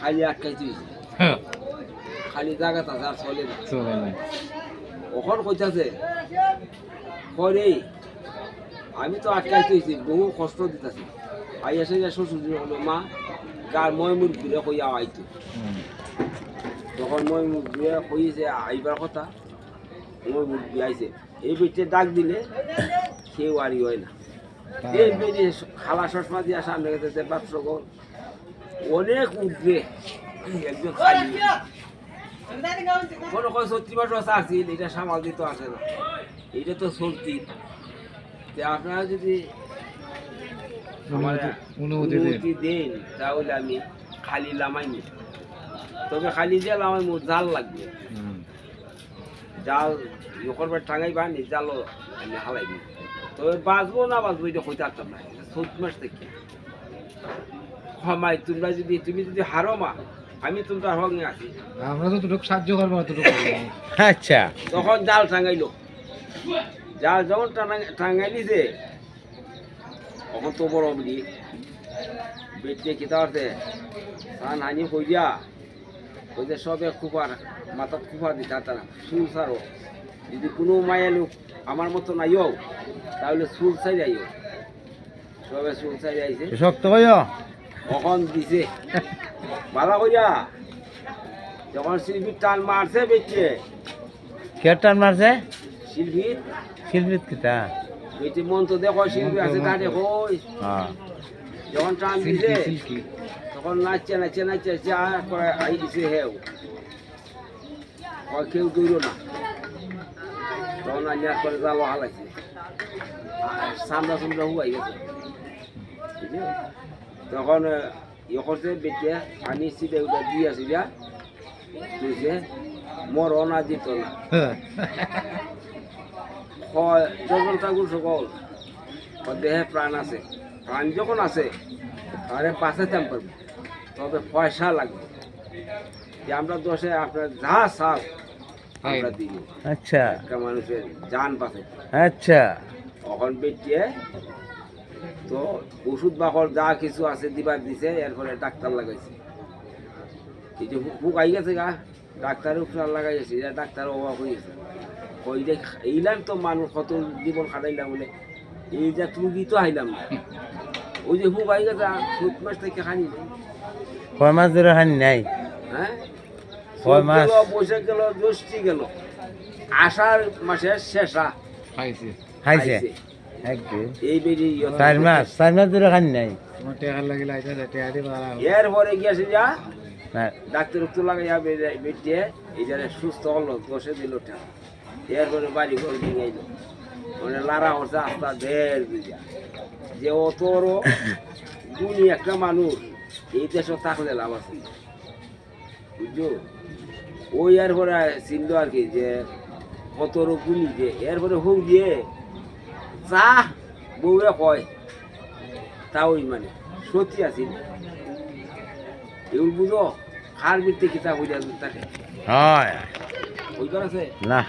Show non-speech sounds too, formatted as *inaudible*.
খালি খালি জায়গা চলে না। কইতাছে করে আমি তো আটকাই তুইছি বহু কষ্ট দিতেছি। আই এসে যে শ্বশুর হলো মা গার মই মুখ ঘুরে কইয়া আইতো। তখন মই মুখ ঘুরে কইছে আইবার কথা মই মুখ ঘুরে আইছে এই বেটে ডাক দিলে কেউ আর ই হয় না। এই খালা চশমা দিয়া সামনে গেছে অনেক উঠবে। একজন খালি। কোনো কোনো সত্যি মাস আসছিল এটা সামাল দিতে আসে না। এটা তো সত্যি। আপনারা যদি অনুমতি- অনুমতি দিন। অনুমতি দেন। তাহলে আমি খালি লামাইনি তবে খালি যে লামাইমু জাল লাগবে। হুম। জাল ইকরবার টাঙাই বানি জালও আমি হালাইনি তবে বাঁচবো না বাঁচবো এটা কইতে পারতাম না। চোদ্দ মাস থেকে। ক্ষমাই তোমরা যদি তুমি যদি হারো মা আমি তোমরা সঙ্গে আছি আমরা তো দুটো সাহায্য করব আচ্ছা। তখন জাল টাঙাইলো। জাল যখন টানা- টাঙাই দিছে তখন তো বড় বলি বেটে কিতা আছে সান হানি কই দিয়া কই যে সবে খুপার মাথাত খুপা দিতা তারা। সারো যদি কোনো মায়া লোক আমার মতো নাইও তাহলে চুল সারি আইও সবে চুল সারি আইছে। শক্ত কইও কখন দিছে? ভালো কইয়া যখন শিল্পীর টান মারছে বেটে কে টান মারছে? শিল্পীর? শিল্পীত কিতা বেটি মন তো দেখো শিল্পী আছে তা দেখো হ্যাঁ। যখন টান দিছে সিল্কি তখন নাচছে নাচছে নাচছে চা করে আই দিছে হেও। কেউ দৌড় না। তখন আনিয়া করে জালো হালাইছে আর সামনা সামনা হুয়াই গেছে। তখন ইয়ে করছে বেটিয়া আনি সিটে ওটা দিয়ে দিত না। হয়। যখন ঠাকুর সকল দেহে প্রাণ আছে। প্রাণ যখন আছে তাহলে বাঁচাতাম পারব। তবে পয়সা লাগবে। যে আমরা দোষে আপনার যা চাও আমরা দিব আচ্ছা। একটা মানুষের জান বাঁচাই। আচ্ছা। তখন বেটিয়ে তো ওষুধ বাকর যা কিছু আছে দিবার দিছে এরপরে ডাক্তার লাগাইছে। এই যে গেছে গা ডাক্তারের উপর লাগাইছে এটা ডাক্তার অভাব হয়ে গেছে। ওই যে এইলাম তো মানুষ কত জীবন কাটাইলাম বলে। এই যে তুমি তো আইলাম? না ওই যে বুক আই গেছে সুদ মাস থেকে খানি। কয় মাস ধরে হানি নাই। হ্যাঁ? কয় মাস? গেল বৈশাখ গেল জ্যৈষ্ঠী গেল। আষাঢ় মাসের শেষা। খাইছে। খাইছে? এই বেরি চার মাস চার মাস ধরে হানি নাই। এরপরে গিয়েছে যা? ডাক্তার উত্তর লাগাইয়া বেটিয়ে এই যারা সুস্থ হলো দশে দিল টাকা এরপরে বাড়ি ঘর ভেঙে এলো মানে লারা হচ্ছে আস্তা ঢের বিঘা। যে অতর *laughs* গুণী একটা মানুষ এই দেশে থাকলে লাভ আছে। বুঝছ? ওই এরপরে চিনলো আর কি যে কত গুণী যে এরপরে হোক দিয়ে চা বউরা কয় তা ওই মানে সত্যি আছিল এগুলো বুঝো? খার বিরতে কিতা হইয়া থাকে হয়। ওই আছে? না।